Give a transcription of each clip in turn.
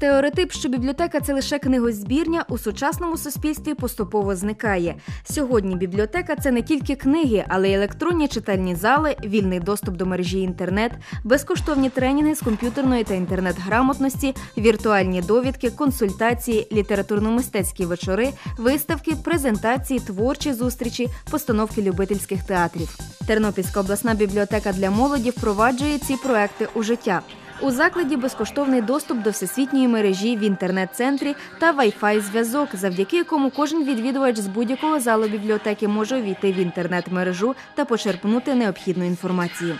Стереотип, що бібліотека це лише книгозбірня, у сучасному суспільстві поступово зникає. Сьогодні бібліотека це не тільки книги, але й електронні читальні зали, вільний доступ до мережі інтернет, безкоштовні тренінги з комп'ютерної та інтернет-грамотності, віртуальні довідки, консультації, літературно-мистецькі вечори, виставки, презентації, творчі зустрічі, постановки любительських театрів. Тернопільська обласна бібліотека для молоді впроваджує ці проекти у життя. У закладі безкоштовний доступ до всесвітньої мережі в інтернет-центрі та Wi-Fi зв'язок, завдяки якому кожен відвідувач з будь-якого залу бібліотеки може увійти в інтернет-мережу та почерпнути необхідну інформацію.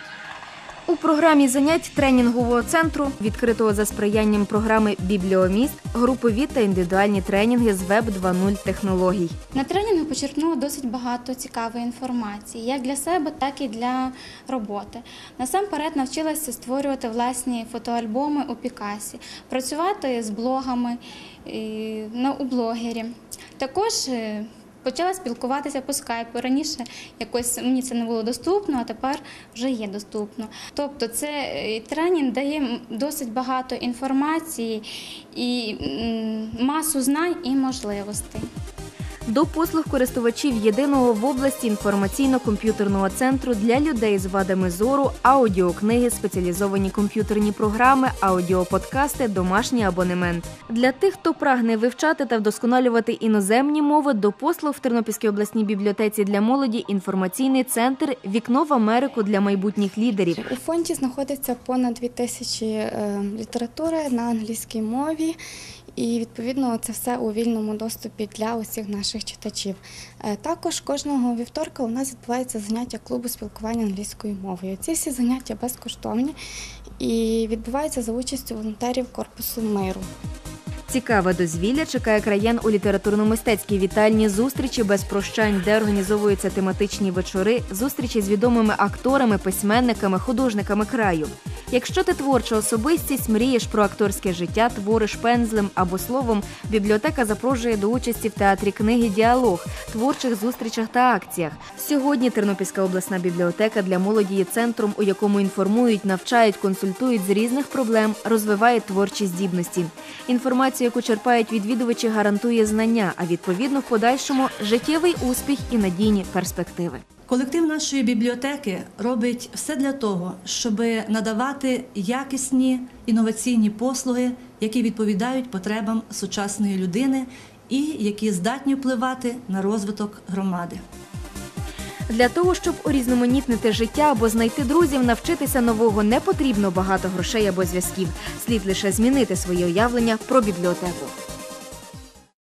У програмі занять тренінгового центру, відкритого за сприянням програми Бібліоміст, групові та індивідуальні тренінги з Веб 2.0 технологій. На тренінгу почерпнула досить багато цікавої інформації, як для себе, так і для роботи. Насамперед навчилася створювати власні фотоальбоми у Пікасі, працювати з блогами ну, у блогері. Також е, Почала спілкуватися по скайпу. Раніше якось мені це не було доступно, а тепер вже є доступно. Тобто, це е, тренінг дає досить багато інформації і масу знань і можливостей. До послуг користувачів єдиного в області інформаційно-комп'ютерного центру для людей з вадами зору, аудіокниги, спеціалізовані комп'ютерні програми, аудіоподкасти, домашній абонемент. Для тих, хто прагне вивчати та вдосконалювати іноземні мови, до послуг в Тернопільській обласній бібліотеці для молоді інформаційний центр Вікно в Америку для майбутніх лідерів. У фонді знаходиться понад 2000 е, літератури на англійській мові, і відповідно це все у вільному доступі для усіх наших читачів. Е, Також кожного вівторка у нас відбувається заняття клубу спілкування англійською мовою. Ці всі заняття безкоштовні і відбуваються за участю волонтерів корпусу миру. Цікаве дозвілля чекає краян у літературно-мистецькій вітальні зустрічі без прощань, де організовуються тематичні вечори, зустрічі з відомими акторами, письменниками, художниками краю. Якщо ти творча особистість, мрієш про акторське життя, твориш пензлем або словом, бібліотека запрошує до участі в театрі книги Діалог, творчих зустрічах та акціях. Сьогодні Тернопільська обласна бібліотека для молоді є центром, у якому інформують, навчають, консультують з різних проблем, розвивають творчі здібності. Інформацію, яку черпають відвідувачі, гарантує знання, а відповідно в подальшому життєвий успіх і надійні перспективи. Колектив нашої бібліотеки робить все для того, щоб надавати якісні інноваційні послуги, які відповідають потребам сучасної людини і які здатні впливати на розвиток громади. Для того, щоб урізноманітнити життя або знайти друзів, навчитися нового не потрібно багато грошей або зв'язків. Слід лише змінити своє уявлення про бібліотеку.